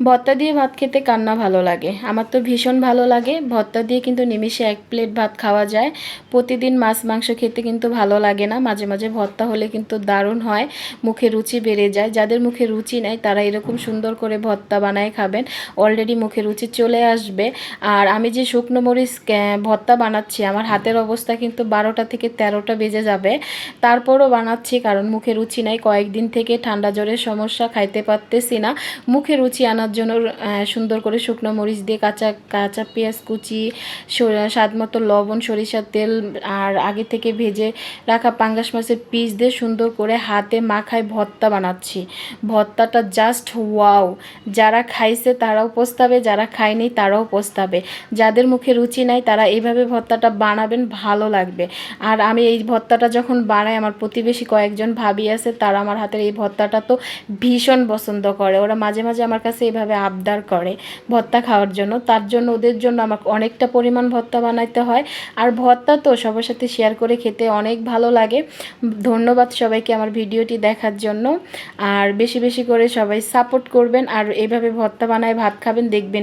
ভর্তা দিয়ে ভাত খেতে কান্না ভালো লাগে? আমার তো ভীষণ ভালো লাগে। ভর্তা দিয়ে কিন্তু নিমিষে এক প্লেট ভাত খাওয়া যায়। প্রতিদিন মাছ মাংস খেতে কিন্তু ভালো লাগে না। মাঝে মাঝে ভর্তা হলে কিন্তু দারুণ হয়। মুখে রুচি বেড়ে যায়। যাদের মুখে রুচি নেই, তারা এরকম সুন্দর করে ভর্তা বানায় খাবেন। অলরেডি মুখে রুচি চলে আসবে। আর আমি যে শুকনো মরিচ ভর্তা বানাচ্ছি, আমার হাতের অবস্থা কিন্তু বারোটা থেকে তেরোটা বেজে যাবে। তারপরও বানাচ্ছি, কারণ মুখে রুচি নাই। কয়েকদিন থেকে ঠান্ডা জ্বরের সমস্যা, খাইতে পারতেছি না। মুখে রুচি আনার জন্য সুন্দর করে শুকনো মরিচ দিয়ে কাঁচা কাঁচা পেঁয়াজ কুচি স্বাদ মতো লবণ, সরিষার তেল, আর আগে থেকে ভেজে রাখা পাঙ্গাস মাছের পিস দিয়ে সুন্দর করে হাতে মাখায় ভর্তা বানাচ্ছি। ভর্তাটা জাস্ট ওয়াও যারা খাইছে তারাও পোস্তাবে যারা খায়নি তারাও পোস্তাবে যাদের মুখে রুচি নাই তারা এইভাবে ভর্তাটা বানাবেন, ভালো লাগবে। আর আমি এই ভর্তাটা যখন বানাই, আমার প্রতিবেশী কয়েকজন ভাবি আছে, তারা আমার হাতের এই ভর্তাটা তো ভীষণ পছন্দ করে। ওরা মাঝে মাঝে আমার কাছে এইভাবে আবদার করে ভত্তা খাওয়ার জন্য, তার জন্য ওদের জন্য আমাকে অনেকটা পরিমাণ ভত্তা বানাইতে হয়। আর ভত্তা তো সবার সাথে শেয়ার করে খেতে অনেক ভালো লাগে। ধন্যবাদ সবাইকে আমার ভিডিওটি দেখার জন্য। আর বেশি বেশি করে সবাই সাপোর্ট করবেন। আর এভাবে ভত্তা বানায় ভাত খাবেন, দেখবেন